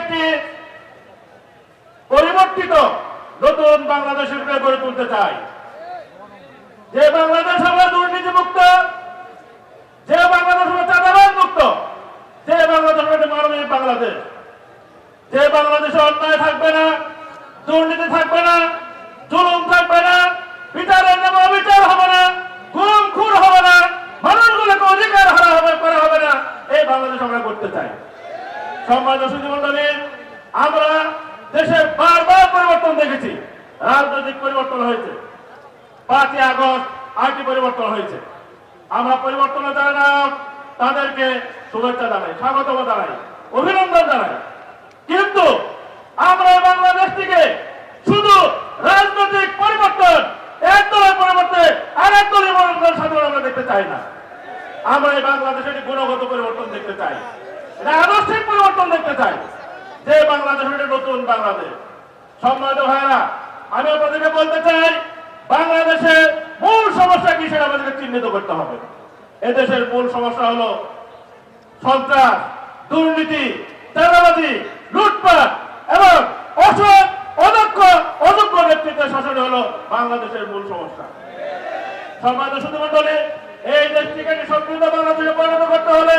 একটি পরিবর্তিত নতুন বাংলাদেশের গড়ে তুলতে চাই। যে বাংলাদেশ হবে দুর্নীতি মুক্ত যে বাংলাদেশ হবে চাঁদাবাদ মুক্ত যে বাংলাদেশ হবে মানবিক বাংলাদেশ। যে বাংলাদেশে অন্যায় থাকবে না, দুর্নীতি থাকবে না, জুলুম থাকবে না, বিচারের নামে অবিচার হবে না গুম খুন হবে না, মানুষগুলোকে অধিকার হারা হবে, করা হবে না, এই বাংলাদেশ আমরা করতে চাই। সম্মানিত সুধীমণ্ডলী, আমরা দেশের বারবার পরিবর্তন দেখেছি। রাজনৈতিক পরিবর্তন হয়েছে। পাঁচই আগস্ট আইটি পরিবর্তন হয়েছে। আমরা পরিবর্তনে যারা তাদেরকে শুভেচ্ছা জানাই, স্বাগতম জানাই, অভিনন্দন জানাই। কিন্তু আমরা বাংলাদেশ থেকে শুধু রাজনৈতিক পরিবর্তন, এক দলের পরিবর্তে আর এক দলের পরিবর্তন সাধারণ আমরা দেখতে চাই না। আমরা এই বাংলাদেশে গুণগত পরিবর্তন দেখতে চাই। এটা আদর্শিক পরিবর্তন দেখতে চাই। যে বাংলাদেশ এটা নতুন বাংলাদেশ। সম্মানিত ভাইরা আমি আপনাদেরকে বলতে চাই, বাংলাদেশের মূল সমস্যা কি সেটা আমাদেরকে চিহ্নিত করতে হবে। এদেশের মূল সমস্যা হলো সন্ত্রাস, দুর্নীতি, চাঁদাবাজি, লুটপাট এবং অসৎ, অদক্ষ, অযোগ্য নেতৃত্বের শাসন হলো বাংলাদেশের মূল সমস্যা। সম্মানিত সুধীমণ্ডলী, এই দেশটিকে সমৃদ্ধ বাংলাদেশে পরিণত করতে হলে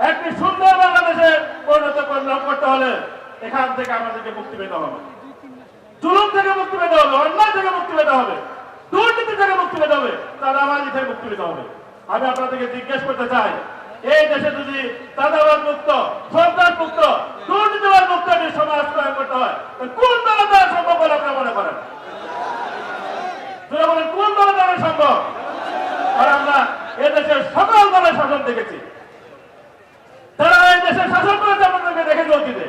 একটি সুন্দর বাংলাদেশে পরিণত করতে- হলে এখান থেকে আমাদেরকে মুক্তি পেতে হবে। জুলুম থেকে মুক্তি পেতে হবে, অন্যায় থেকে মুক্তি পেতে হবে, দুর্নীতি থেকে মুক্তি পেতে হবে চাঁদাবাজি থেকে মুক্তি পেতে হবে। আমি আপনাদেরকে জিজ্ঞেস করতে চাই, এই দেশে যদি চাঁদাবাদ মুক্ত, সন্ত্রাস মুক্ত দুর্নীতিবাদ মুক্ত একটি সমাজ প্রয়োগ করতে হয় কোন দলের দ্বারা সম্ভব বলে আপনারা মনে করেন? বলেন, কোন দলের দ্বারা সম্ভব? আর আমরা এদেশের সকল দলের শাসন দেখেছি। দেশের শাসন করেছে আপনাদেরকে দেখেছে অতীতে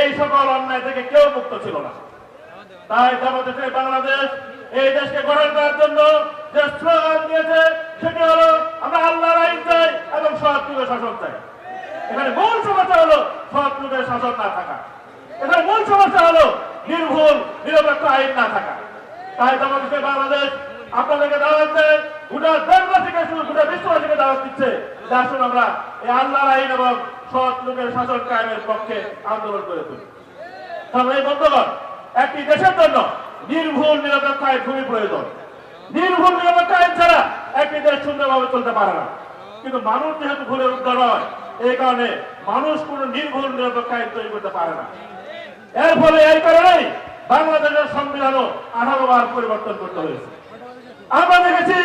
এই সকল অন্যায় থেকে কেউ মুক্ত ছিল না। তাই জামাতে বাংলাদেশ এই দেশকে গঠন করার জন্য যে স্লোগান দিয়েছে, সেটি হলো, আমরা আল্লাহর আইন চাই এবং সৎ যুগের শাসন চাই। এখানে মূল সমস্যা হলো সৎ যুগের শাসন না থাকা। এখানে মূল সমস্যা হলো নির্ভুল, নিরপেক্ষ আইন না থাকা। তাই জামাতে বাংলাদেশ আপনাদেরকে দেয়, গোটা দেশবাসীকে, শুধু গোটা বিশ্ববাসীকে দাওয়াত দিচ্ছে। আসুন আমরা এই আল্লাহর আইন এবং সৎ লোকের শাসন কায়েমের পক্ষে আন্দোলন করে তুলি। এই বন্ধুগণ, একটি দেশের জন্য নির্ভুল নিরপেক্ষ আইন খুবই প্রয়োজন। নির্ভুল নিরপেক্ষ আইন ছাড়া একটি দেশ সুন্দরভাবে চলতে পারে না। কিন্তু মানুষ যেহেতু ভুলের উদ্ধার হয়, এই কারণে মানুষ কোন নির্ভুল নিরপেক্ষ আইন তৈরি করতে পারে না। এর ফলে এই কারণেই বাংলাদেশের সংবিধানও আঠারো বার পরিবর্তন করতে হয়েছে। আমরা দেখেছি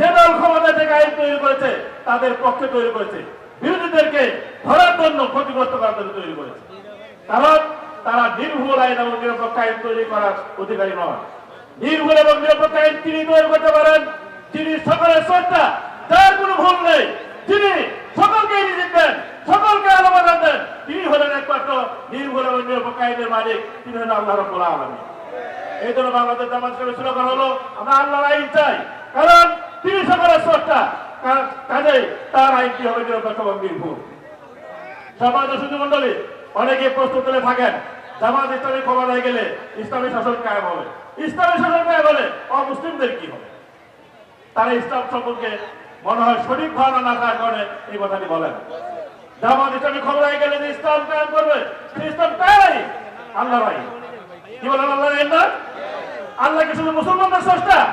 যে দল ক্ষমতা থেকে আইন তৈরি করেছে, তাদের পক্ষে তৈরি করেছে। বিরোধীদেরকে ধরার জন্য ক্ষতিগ্রস্ত করার জন্য তৈরি করেছে। কারণ তারা নির্ভুল আইন এবং নিরপেক্ষ আইন তৈরি করার অধিকারী নয় নির্ভুল এবং নিরপেক্ষ আইন তিনি তৈরি করতে পারেন, যিনি সকলের শ্রদ্ধা, যার কোনো ভুল নেই যিনি সকলকে রিজিক দেন, সকলকে আলোচনা দেন। তিনি হলেন একমাত্র নির্ভুল এবং নিরপেক্ষ আইনের মালিক, তিনি হলেন আল্লাহ রব্বুল আলামিন। এই জন্য বাংলাদেশ জামাত ইসলামের স্লোগান হলো, আমরা আল্লাহর আইন চাই। কারণ তিনি সকলের স্রষ্টা কা- কাজেই তার আইনটি হবে নিরপেক্ষ নির্ভুল। মন্ডলী অনেকে প্রশ্ন তুলে থাকেন। জামাত ইসলামী ক্ষমতায় গেলে ইসলামী শাসন কায়েম হবে। ইসলামী শাসন কায়েম হলে অমুসলিমদের কি হবে? তারা ইসলাম সম্পর্কে মনে হয় সঠিক ধারণা না থাকার কারণে এই কথাটি বলেন। জামাত ইসলামী ক্ষমতায় গেলে যে ইসলাম কায়েম করবে ইসলাম কায়েম আল্লাহ ভাই কি বলেন আল্লাহ আল্লাহ কি শুধু মুসলমানদের স্রষ্টা?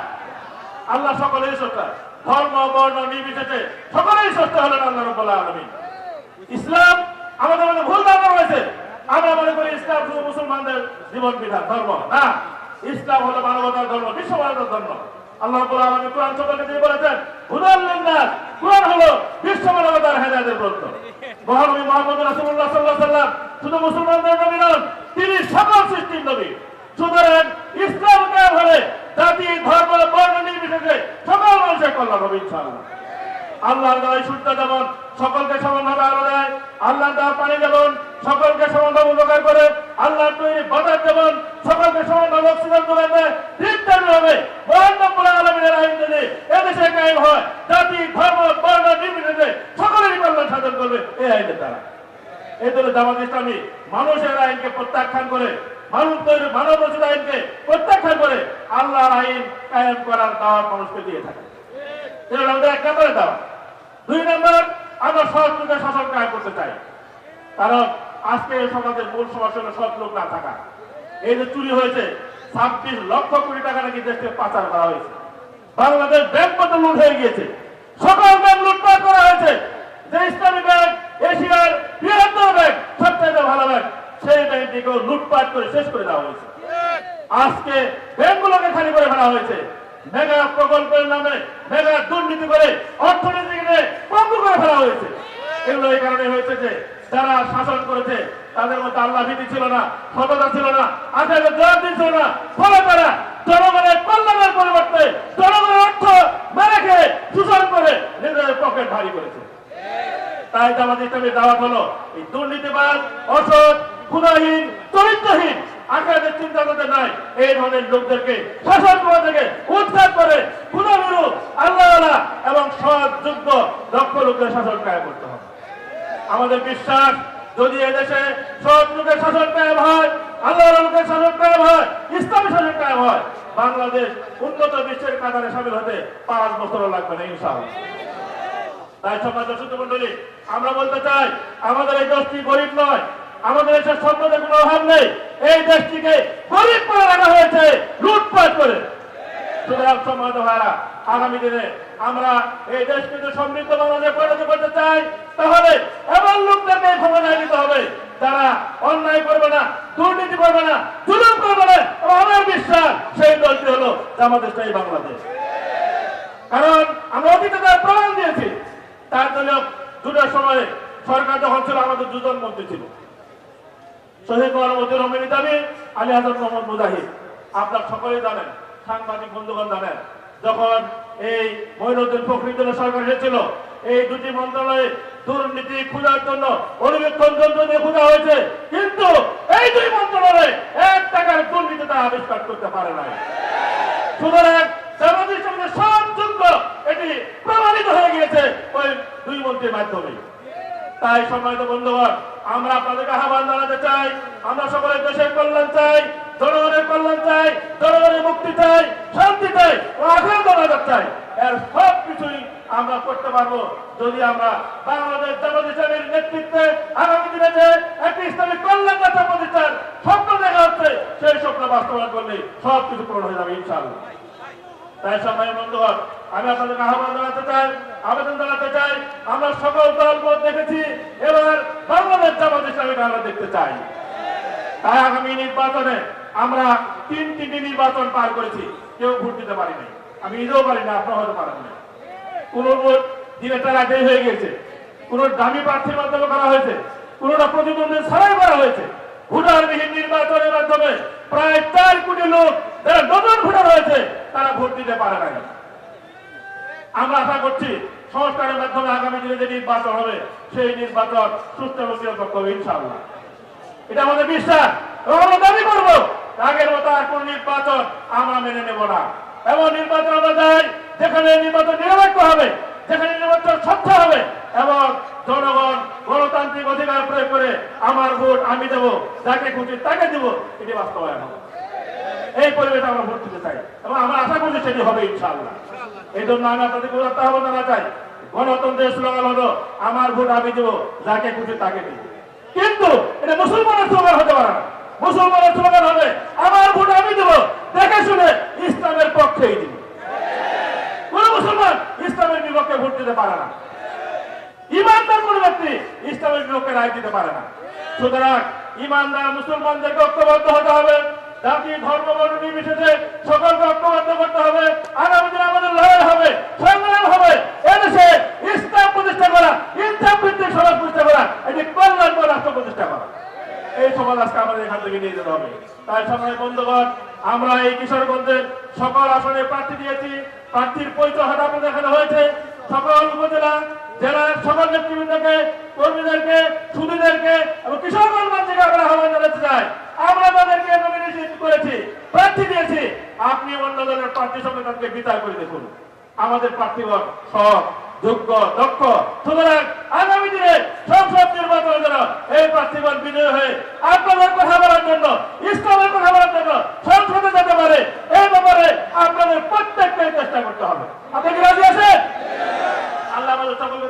আল্লাহ সকলেরই স্রষ্টা ধর্ম, বর্ণ, নির্বিশেষে সকলেই স্রষ্টা হলেন আল্লাহ রব্বুল আলামিন। ইসলাম আমাদের মধ্যে ভুল ধারণা রয়েছে। আমরা মনে করি ইসলাম শুধু মুসলমানদের জীবন বিধান, ধর্ম না। ইসলাম হলো মানবতার ধর্ম, বিশ্ব মানবতার ধর্ম। আল্লাহ রাব্বুল আলামিন কোরআন বলেছেন, হুদাল লিন্নাস কোরআন হলো বিশ্ব মানবতার হেদায়েতের গ্রন্থ। মহানবী মুহাম্মদ রাসূলুল্লাহ সাল্লাল্লাহু আলাইহি সাল্লাম শুধু মুসলমানদের নবী নন, তিনি সকল সৃষ্টির নবী। সুতরাং ইসলাম কায়েম হলে জাতি, ধর্ম, বর্ণ নির্বিশেষে সকল মানুষের কল্যাণ হবে, ইনশাআল্লাহ। আল্লাহর দেওয়া সূর্য যেমন সকলকে সমানভাবে আলো দেয়, আল্লাহর দেওয়া পানি যেমন সকলকে সমানভাবে উপকার করে, আল্লাহর তৈরি বাজার যেমন সকলকে সমানভাবে অক্সিজেন যোগান দেয়, ঠিক তেমনি হবে মহানব্বুল আলমিনের আইন যদি এদেশে কায়েম হয়, জাতি, ধর্ম, বর্ণ নির্বিশেষে সকলেরই কল্যাণ সাধন করবে, এই আইনের দ্বারা। এই জন্য জামাত ইসলামী মানুষের আইনকে প্রত্যাখ্যান করে মানুষ তৈরি মানব রচিত আইনকে প্রত্যাখ্যান করে আল্লাহর আইন কায়েম করার দাওয়াত মানুষকে দিয়ে থাকে। আমাদের এক নম্বরের দাওয়া দুই নম্বর আমরা সহযোগিতা শাসন কায়েম করতে চাই। কারণ আজকে এই সমাজের মূল সমস্যা হলো লোক না থাকা। এই যে চুরি হয়েছে, ছাব্বিশ লক্ষ কোটি টাকা নাকি দেশ থেকে পাচার করা হয়েছে। বাংলাদেশ ব্যাংক মতো লুট হয়ে গিয়েছে? সকল ব্যাংক লুটপাট করা হয়েছে। যে ইসলামী ব্যাংক, এশিয়ার বৃহত্তম ব্যাংক সবচেয়ে ভালো ব্যাংক সেই ব্যাংকটিকেও লুটপাট করে শেষ করে দেওয়া হয়েছে। আজকে ব্যাংকগুলোকে খালি করে ফেলা হয়েছে। মেগা প্রকল্পের নামে, মেগা দুর্নীতি করে অর্থনীতিকে পঙ্গু করে ফেলা হয়েছে। এগুলো এই কারণে হয়েছে যে যারা শাসন করেছে, তাদের মধ্যে আল্লাহ ভীতি ছিল না সততা ছিল না আচার্য জবাবদি ছিল না। ফলে তারা জনগণের কল্যাণের পরিবর্তে জনগণের অর্থ মেরে খেয়ে শোষণ করে নিজেদের পকেট ভারী করেছে। তাই জামাত ইসলামের দাওয়াত হলো, এই দুর্নীতিবাদ অসৎ ক্ষুদাহীন চরিত্রহীন। আখেরাতের চিন্তা করতে নাই এই ধরনের লোকদেরকে শাসন করা থেকে উৎখাত করে ক্ষুদাভীরু আল্লাহ এবং সৎ, যোগ্য, দক্ষ লোকদের শাসন কায়ে করতে হবে। আমাদের বিশ্বাস, যদি এদেশে সৎ শাসন কায়েম হয় আল্লাহ লোকের শাসন কায়েম হয় ইসলামী শাসন কায়েম হয়, বাংলাদেশ উন্নত বিশ্বের কাতারে সামিল হতে পাঁচ বছরও লাগবে না, ইনশাআল্লাহ। তাই সমাজ দর্শক মন্ডলী আমরা বলতে চাই, আমাদের এই দেশটি গরিব নয় আমাদের দেশের সম্পদের কোনো অভাব নেই। এই দেশটিকে গরিব করে রাখা হয়েছে, লুটপাট করে। সুতরাং আগামী দিনে আমরা এই দেশকে যদি সমৃদ্ধ বাংলাদেশে পরিণত করতে চাই, তাহলে এমন লোকদেরকে ক্ষমতায় নিতে হবে যারা অন্যায় করবে না, দুর্নীতি করবে না, জুলুম করবে না বিশ্বাস সেই দলটি হলো আমাদের সেই বাংলাদেশ। কারণ আমরা অতীতে তার প্রমাণ দিয়েছি। তার জন্য দুটোর সময় সরকার যখন ছিল, আমাদের দুজন মন্ত্রী ছিল। শহীদ মোহাম্মদুর রহমান জানেন, সাংবাদিক বন্ধুগণ এই দুটি মন্ত্রণালয়ে খোঁজার জন্য খোঁজা হয়েছে, কিন্তু এই দুই মন্ত্রণালয়ে এক টাকার দুর্নীতি তা আবিষ্কার করতে পারে নাই। সুতরাং জামাত ইসলামের সব যোগ্য এটি প্রমাণিত হয়ে গিয়েছে ওই দুই মন্ত্রীর মাধ্যমে। তাই সম্মানিত বন্ধুগণ আমরা আপনাদেরকে আহ্বান জানাতে চাই, আমরা সকলে দেশের কল্যাণ চাই, জনগণের কল্যাণ চাই, জনগণের মুক্তি চাই, শান্তি চাই আগ্রহ চাই। এর সব কিছুই আমরা করতে পারব যদি আমরা বাংলাদেশ জামাত ইসলামের নেতৃত্বে আগামী দিনে যে একটি ইসলামিক কল্যাণ প্রতিষ্ঠান স্বপ্ন দেখা হচ্ছে, সেই স্বপ্ন বাস্তবায়ন করলে সব কিছু পূরণ হয়ে যাবে, ইনশাআল্লাহ। তাই সময় বন্ধুগণ, আমি আপনাদেরকে আহ্বান জানাতে চাই, আবেদন জানাতে চাই, আমরা সকল দল মত দেখেছি, এবার বাংলাদেশ জামাত ইসলামীকে আমরা দেখতে চাই। তাই আগামী নির্বাচনে আমরা তিন তিনটি নির্বাচন পার করেছি, কেউ ভোট দিতে পারিনি। আমি নিজেও পারি না আপনারা হতে পারেন না কোন ভোট দিনে তার আগেই হয়ে গেছে কোন দামি প্রার্থীর মাধ্যমে করা হয়েছে, কোনটা প্রতিদ্বন্দ্বী ছাড়াই করা হয়েছে। ভোটারবিহীন নির্বাচনের মাধ্যমে প্রায় চার কোটি লোক যারা হয়েছে, তারা ভোট দিতে পারে নাই। আমরা আশা করছি সংস্কারের মাধ্যমে আগামী দিনে যে নির্বাচন হবে, সেই নির্বাচন সুস্থ এবং নিরপেক্ষ হবে এটা আমাদের বিশ্বাস আমরা দাবি করব, আগের মতো আর কোন নির্বাচন আমরা মেনে নেব না। এবং নির্বাচন আমরা যাই যেখানে নির্বাচন নিরপেক্ষ হবে, যেখানে নির্বাচন স্বচ্ছ হবে, এবং জনগণ গণতান্ত্রিক অধিকার প্রয়োগ করে আমার ভোট আমি দেব, যাকে খুশি তাকে দিব, এটি বাস্তবায়ন হবে। এই পরিবেশে আমরা ভোট দিতে চাই এবং আমরা আশা করছি সেটি হবে ইনশাআল্লাহ। এই জন্য আমি আপনাদের গুরুত্ব আহ্বান জানা চাই গণতন্ত্রের স্লোগান হলো আমার ভোট আমি দেবো যাকে খুশি তাকে দিব। কিন্তু এটা মুসলমানের স্লোগান হতে পারে না। মুসলমানের স্লোগান হবে আমার ভোট আমি দেবো দেখে শুনে ইসলামের পক্ষেই দিব। কোন মুসলমান ইসলামের বিপক্ষে ভোট দিতে পারে না। ইমানদার কোন ব্যক্তি ইসলামের বিপক্ষে রায় দিতে পারে না। সুতরাং ইমানদার মুসলমানদেরকে ঐক্যবদ্ধ হতে হবে। জাতি, ধর্ম বর্ণ নির্বিশেষে সকলকে ঐক্যবদ্ধ করতে হবে। আগামী দিনে আমাদের লড়াই হবে, সংগ্রাম হবে। এদেশে ইসলাম প্রতিষ্ঠা করা ইসলাম ভিত্তিক সমাজ প্রতিষ্ঠা করা, এটি কল্যাণকর রাষ্ট্র প্রতিষ্ঠা করা। এই সমাজ আজকে আমাদের এখান থেকে নিয়ে যেতে হবে। তাই সময় বন্ধুগণ, আমরা এই কিশোরগঞ্জের সকল আসনে প্রার্থী দিয়েছি। প্রার্থীর পরিচয় হঠাৎ দেখানো হয়েছে। সকল উপজেলা জেলার সকল নেতৃবৃন্দকে, কর্মীদেরকে সুদীদেরকে এবং কিশোরগঞ্জ থেকে আমরা আহ্বান জানাতে চাই। আমরা তাদেরকে নমিনেশন করেছি, প্রার্থী দিয়েছি। আপনি অন্য দলের প্রার্থীর সঙ্গে তাদেরকে বিচার করে দেখুন। আমাদের প্রার্থীগণ সব যোগ্য, দক্ষ। সুতরাং আগামী দিনে সংসদ নির্বাচনের জন্য এই প্রার্থীগণ বিজয় হয়ে আপনাদের কথা বলার জন্য, ইসলামের কথা বলার জন্য সংসদে যেতে পারে। এই ব্যাপারে আপনাদের প্রত্যেককে চেষ্টা করতে হবে। আপনি কি রাজি আছেন? আল্লাহ আমাদের সকলকে